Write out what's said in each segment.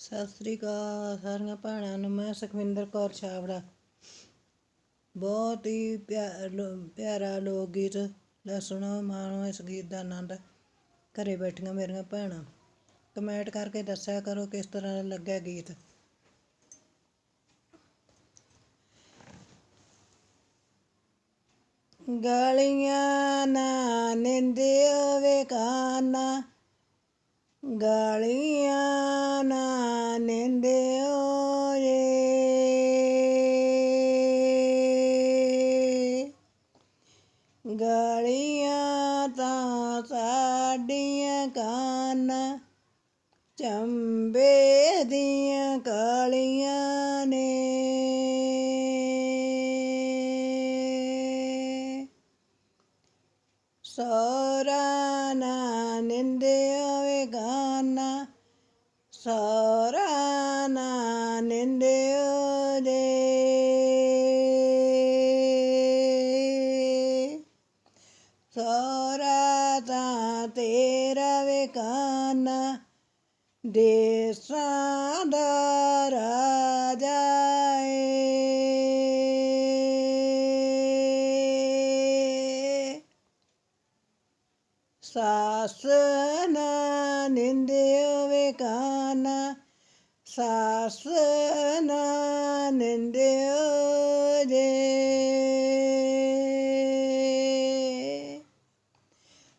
ਸਤਿ ਸ੍ਰੀ ਅਕਾਲ ਸਾਰੀਆਂ ਭੈਣਾਂ ਨੂੰ, ਮੈਂ ਸੁਖਵਿੰਦਰ ਕੌਰ ਛਾਬੜਾ। ਬਹੁਤ ਹੀ ਪਿਆ- ਲੋ- ਪਿਆਰਾ ਲੋਕ ਗੀਤ ਲੈ ਸੁਣੋ ਮਾਣੋ ਇਸ ਗੀਤ ਦਾ ਆਨੰਦ ਘਰੇ ਬੈਠੀਆਂ ਮੇਰੀਆਂ ਭੈਣਾਂ। ਕਮੈਂਟ ਕਰਕੇ ਦੱਸਿਆ ਕਰੋ ਕਿਸ ਤਰ੍ਹਾਂ ਲੱਗਿਆ ਗੀਤ। ਗਾਲੀਆਂ ਨਾ ਨਿੰਦਿਓ ਵੇ ਕਾਨਾ, ਗਾਲੀਆਂ ਨਾ ਨਿੰਦਿਓ ਏ ਗਾਲੀਆਂ ਤਾਂ ਸਾਡੀਆਂ ਕਾਨਾਂ ਚੰਬੇ ਦੀਆਂ ਕਾਲੀਆਂ ਨੇ। ਸੋਰਾ ਦੇ ਸੋਰਾ ਤਾਂ ਤੇਰਾ ਵੇ ਕਾਨਾ ਦੇਸਾਂ ਦਾ ਰਾਜਾ ਏ ਸਾਸ ਨਾ ਨਿੰਦਿਓ ਵੇ ਕਾਨਾ ਸਾਸ ਨਾ ਨਿੰਦਿਓ ਜੇ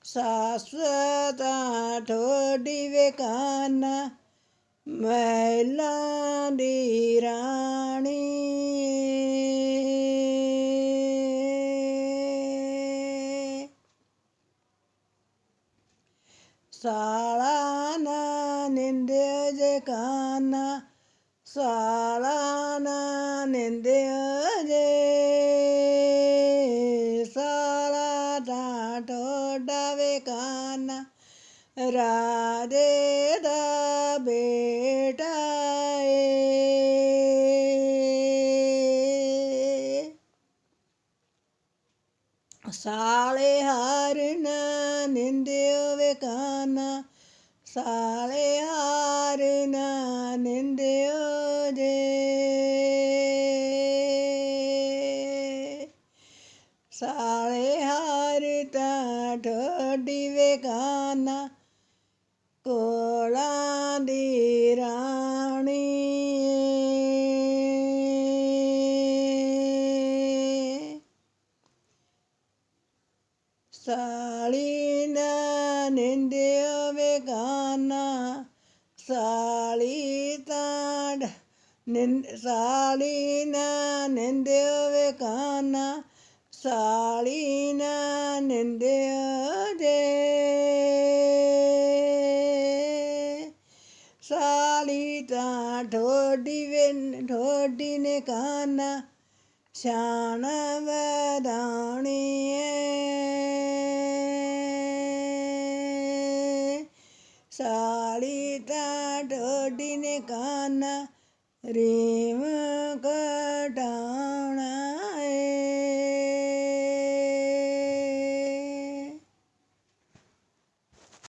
ਸਾਸ ਸਾਲਾ ਨਾ ਨਿੰਦਿਓ ਜੇ ਸਾਲਾ ਦਾ ਟੋਡਾ ਵੇ ਕਾਨਾ, ਰਾਜੇ ਦਾ ਬੇਟਾ ਏ। ਸਾਲੇ ਹਾਰ ਨਾ ਨਿੰਦਿਓ ਵੇ ਕਾਨਾ ਸਾਲੇ ਹਾਰ ਨਾ ਨਿੰਦਿਓ ਜੇ। ਸਾਲੇ ਹਾਰ ਤਾਂ ਠੋਡੀ ਵੇ ਕੋਲਾਂ ਦੀ ਰਾਣੀ। ਸਾਲੀ ਨਾ ਨਿੰਦਿਓ ਵੇ ਗਾਨਾ ਸਾਲੀ ਤਾਂ ਡ- ਨਿੰਦ ਸਾਲੀ ਨਾ ਨਿੰਦਿਓ ਵੇ ਗਾਨਾ ਸਾਲੀ ਨਾ ਨਿੰਦਿਓ ਜੇ ਸਾਲੀ ਤਾਂ ਠੋਡੀ ਵੇ ਠੋਡੀ ਨੇ ਕਾਨਾ ਸ਼ਾਨ ਵਧਾਉਣੀ ਏ ਸਾਲੀ ਤਾਂ ਢੋਡੀ ਨੇ ਕਾਨਾ ਰੀਮ ਕਟਾਉਣਾ